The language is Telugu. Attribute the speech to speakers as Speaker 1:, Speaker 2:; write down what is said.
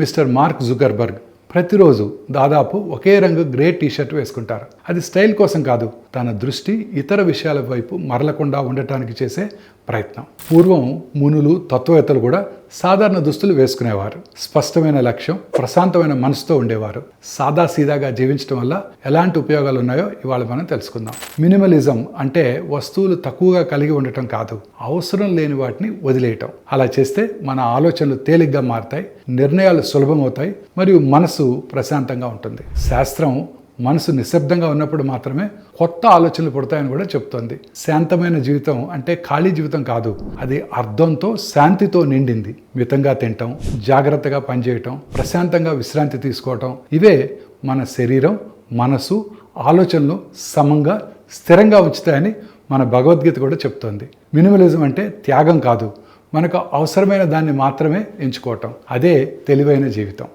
Speaker 1: మిస్టర్ మార్క్ జుగర్బర్గ్ ప్రతిరోజు దాదాపు ఒకే రంగు గ్రే టీషర్ట్ వేసుకుంటారు. అది స్టైల్ కోసం కాదు తన దృష్టి ఇతర విషయాల వైపు మరలకుండా ఉండటానికి చేసే ప్రయత్నం. పూర్వం మునులు తత్వవేత్తలు కూడా సాధారణ దుస్తులు వేసుకునేవారు. స్పష్టమైన లక్ష్యం ప్రశాంతమైన మనసుతో ఉండేవారు. సాదా సీదాగా జీవించడం వల్ల ఎలాంటి ఉపయోగాలు ఉన్నాయో ఇవాళ మనం తెలుసుకుందాం. మినిమలిజం అంటే వస్తువులు తక్కువగా కలిగి ఉండటం కాదు అవసరం లేని వాటిని వదిలేయటం. అలా చేస్తే మన ఆలోచనలు తేలిగ్గా మారుతాయి నిర్ణయాలు సులభమవుతాయి మరియు మనసు ప్రశాంతంగా ఉంటుంది. శాస్త్రం మనసు నిశ్శబ్దంగా ఉన్నప్పుడు మాత్రమే కొత్త ఆలోచనలు పుడతాయని కూడా చెప్తోంది. శాంతమైన జీవితం అంటే ఖాళీ జీవితం కాదు. అది అర్థంతో శాంతితో నిండింది. మితంగా తినటం జాగ్రత్తగా పనిచేయటం ప్రశాంతంగా విశ్రాంతి తీసుకోవటం ఇవే మన శరీరం మనసు ఆలోచనలు సమంగా స్థిరంగా ఉంచుతాయని మన భగవద్గీత కూడా చెప్తోంది. మినిమలిజం అంటే త్యాగం కాదు. మనకు అవసరమైన దాన్ని మాత్రమే ఎంచుకోవటం. అదే తెలివైన జీవితం.